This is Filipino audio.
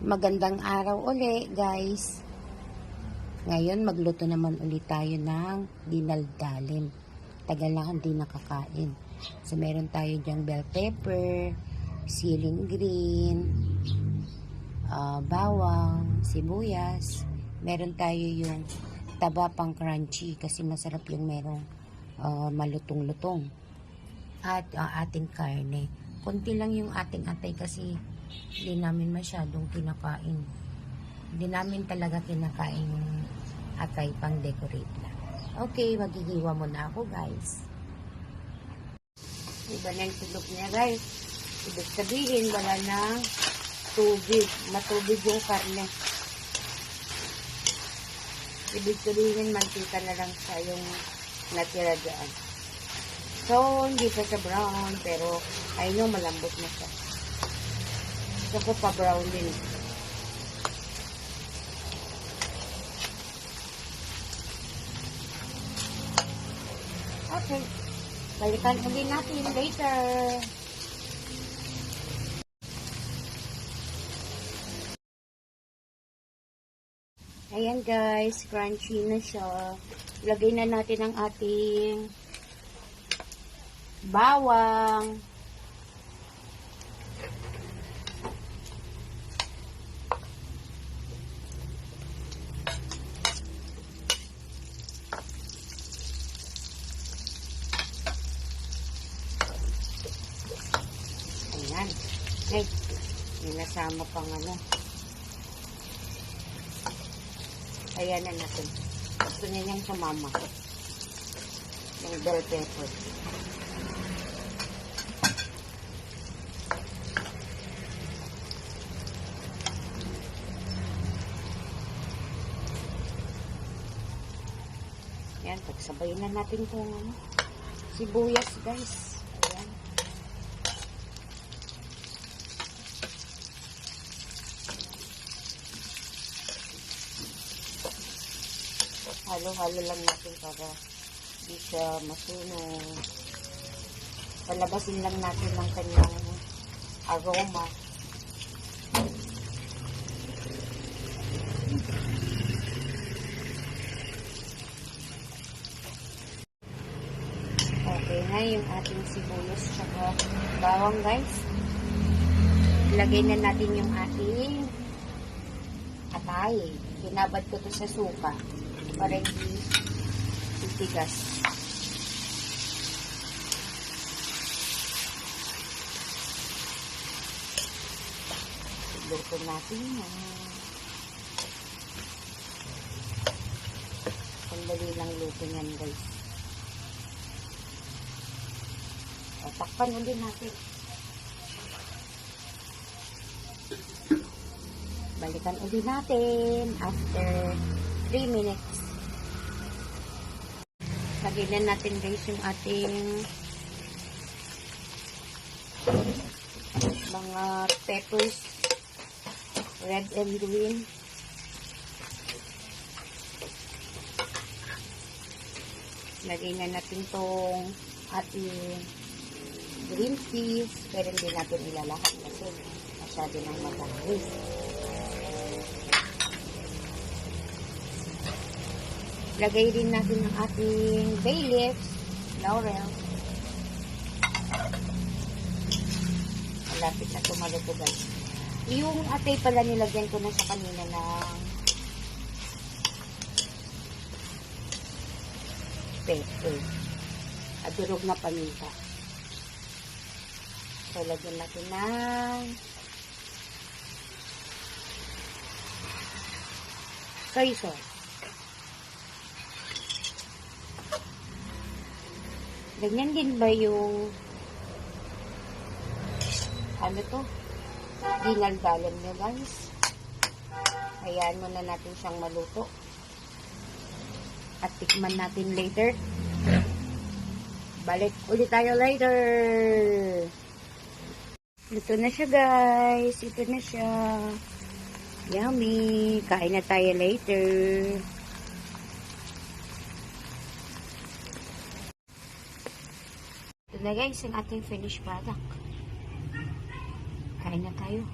Magandang araw uli, guys. Ngayon, magluto naman ulit tayo ng dinaldalim. Tagal na akong di nakakain. So, meron tayo dyang bell pepper, ceiling green, ah, bawang, sibuyas. Meron tayo yung taba pang crunchy kasi masarap yung merong ah, malutong-lutong. At ah, ating karne. Konti lang yung ating atay kasi hindi namin masyadong kinakain. Hindi namin talaga kinakain atay pang decorate lang. Okay, magigiwa muna ako guys. Iba na yung tulog niya guys. Ibig sabihin, wala na tubig. Matubig yung karne. Ibig sabihin, mantika na lang siya yung natira dyan. So, hindi pa siya brown, pero I know malambot na siya. Gusto ko pa brown din. Okay. Balikan ulit natin later. Ayan guys, crunchy na siya. Lagay na natin ang ating bawang. Ayan. Ay, may nasama pang ano. Ayan na natin. Gusto niya niyang sumama. Yung bell pepper. Yan, pagsabay na natin kung ano. Sibuyas, guys. Ayan. Halo-halo lang natin para di siya masunog. Palabasin lang natin ng kanyang aroma. Okay na yung ating sibuyas tsaka bawang guys. Ilagay na natin yung ating atay. Binabad ko to sa suka para hindi titigas. Luto natin yan. Sandali lang luto niyan guys. O, takpan ulit natin. Balikan ulit natin after 3 minutes. Lagyan na natin guys yung ating mga peppers. Red and green. Lagay na natin tong ating green peas. Pero hindi natin ilalahat kasi masyado nang matangis lagay din natin ang ating bay leaves. Laurel. Malapit na tumaluto guys yung atay pala nilagyan ko na sa kanina ng pepper. At na paminta. So lagyan natin ng soy sauce ganyan din ba yung ano to? Ginaldalan nyo guys. Hayaan muna natin siyang maluto. At tikman natin later. Balik ulit tayo later. Ito na siya guys. Ito na siya. Yummy. Kain na tayo later na guys ang ating finished product. Kain na tayo